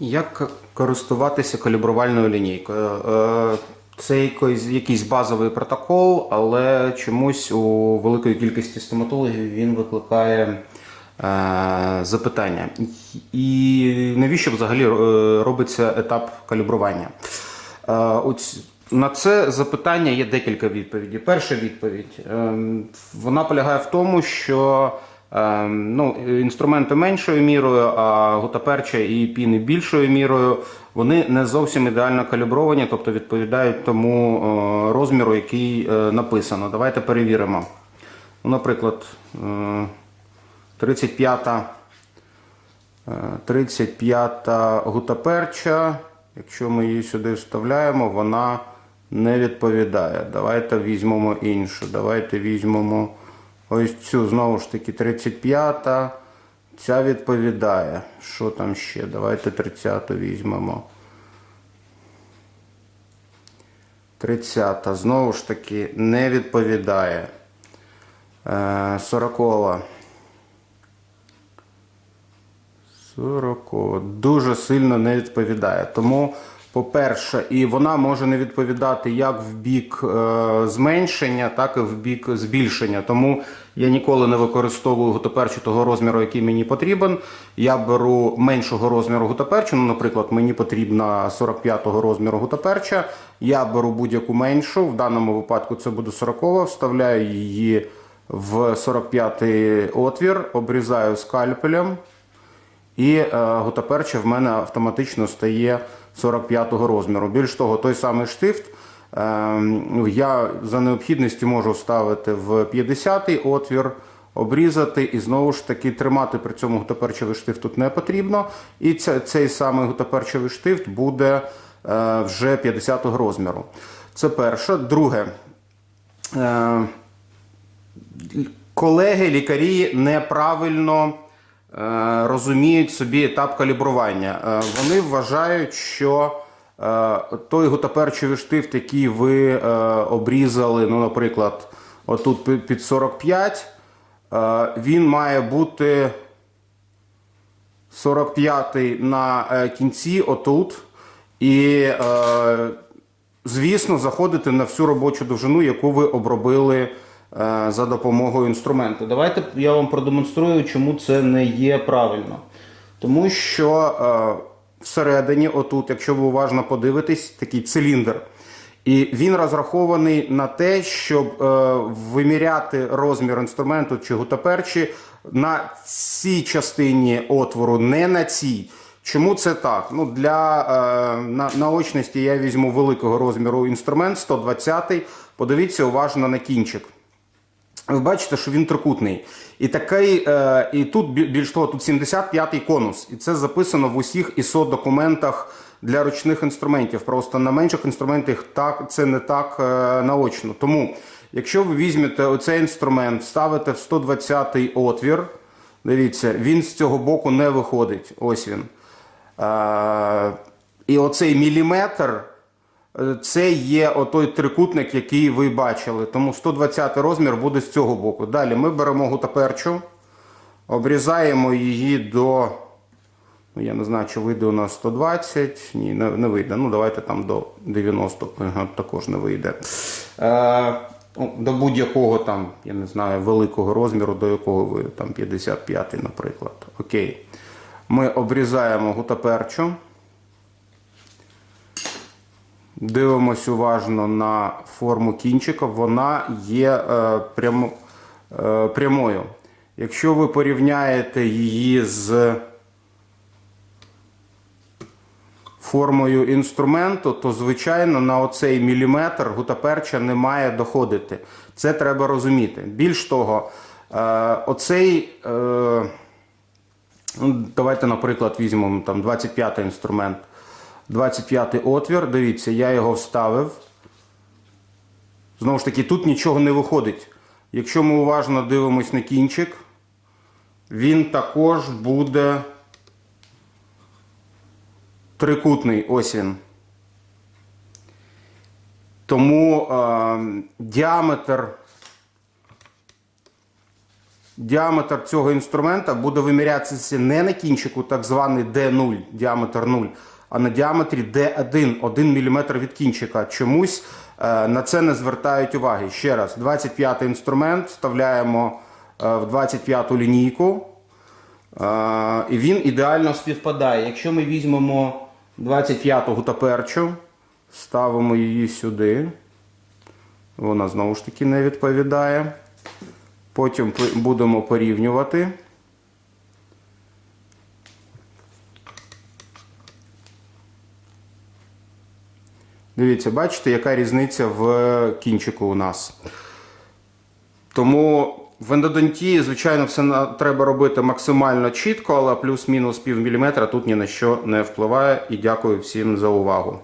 Як користуватися калібрувальною лінійкою? Е, Це якийсь, базовий протокол, але чомусь у великої кількості стоматологів він викликає е, запитання. І навіщо взагалі е, робиться етап калібрування? Е, на це запитання є декілька відповідей. Перша відповідь ем, вона полягає в тому, що ну, інструменти меншою мірою, а гутаперча і піни більшою мірою, вони не зовсім ідеально калібровані, тобто відповідають тому е, розміру, який е, написано. Давайте перевіримо. Ну, наприклад, е, 35-та. Е, 35-та гутаперча, якщо ми її сюди вставляємо, вона не відповідає. Давайте візьмемо іншу. Давайте візьмемо ось цю, знову ж таки, 35-та. Ця відповідає. Що там ще? Давайте 30-ту візьмемо. 30-та, знову ж таки, не відповідає. Е, 40-ва. 40 дуже сильно не відповідає. Тому, по-перше, і вона може не відповідати як в бік е, зменшення, так і в бік збільшення. Тому я ніколи не використовую гутоперчу того розміру, який мені потрібен. Я беру меншого розміру гутоперчу. Ну, наприклад, мені потрібна 45-го розміру гутоперча. Я беру будь-яку меншу. В даному випадку це буде 40 вставляю її в 45-й отвір, обрізаю скальпелем. І е, гутаперча в мене автоматично стає 45-го розміру. Більш того, той самий штифт е, я за необхідністю можу вставити в 50-й отвір, обрізати і знову ж таки тримати при цьому гутаперчевий штифт тут не потрібно. І цей самий гутаперчевий штифт буде е, вже 50-го розміру. Це перше. Друге. Е, колеги, лікарі неправильно розуміють собі етап калібрування. Е, вони вважають, що е, той гутаперчевий штифт, який ви е, обрізали, ну, наприклад, отут під- під 45, е, він має бути 45 на е, кінці, отут. І, е, звісно, заходити на всю робочу довжину, яку ви обробили е, за допомогою інструменту. Давайте я вам продемонструю, чому це не є правильно. Тому що е, всередині, отут, якщо ви уважно подивитесь, такий циліндр. І він розрахований на те, щоб е, виміряти розмір інструменту чи гутаперчі на цій частині отвору, не на цій. Чому це так? Ну, Для е, на, наочності я візьму великого розміру інструмент 120-й. Подивіться уважно на кінчик. Ви бачите, що він трикутний. І такий, е, і тут більш того, тут 75-й конус. І це записано в усіх ISO документах для ручних інструментів. Просто на менших інструментах так, це не так е, наочно. Тому, якщо ви візьмете оцей інструмент, вставите в 120-й отвір, дивіться, він з цього боку не виходить. Ось він. Е, і оцей міліметр. Е, Це є отой трикутник, який ви бачили. Тому 120 розмір буде з цього боку. Далі ми беремо гутаперчу, обрізаємо її до. Ну, я не знаю, чи вийде у нас 120. Ні, не, не вийде. Ну, давайте там до 90 також не вийде. Е, ну, до будь-якого там, я не знаю, великого розміру, до якого ви там 55, наприклад. Окей. Ми обрізаємо гутаперчу. Дивимось уважно на форму кінчика, вона є е, прямо, е, прямою. Якщо ви порівняєте її з формою інструменту, то звичайно на оцей міліметр гутаперча не має доходити. Це треба розуміти. Більш того, е, оцей. Е, Ну, давайте, наприклад, візьмемо там 25 інструмент. 25 отвір. Дивіться, я його вставив. Знову ж таки, тут нічого не виходить. Якщо ми уважно дивимось на кінчик, він також буде трикутний. Ось він. Тому е, діаметр діаметр цього інструмента буде вимірятися не на кінчику, так званий D0, діаметр 0, а на діаметрі D1, 1 мм від кінчика. Чомусь е, на це не звертають уваги. Ще раз, 25-й інструмент вставляємо е, в 25-ту лінійку. Е, І він ідеально співпадає. Якщо ми візьмемо 25-ту гутаперчу, ставимо її сюди. Вона знову ж таки не відповідає. Потім будемо порівнювати. Дивіться, бачите, яка різниця в кінчику у нас. Тому в ендодонтії, звичайно, все треба робити максимально чітко, але плюс-мінус пів тут ні на що не впливає. І дякую всім за увагу.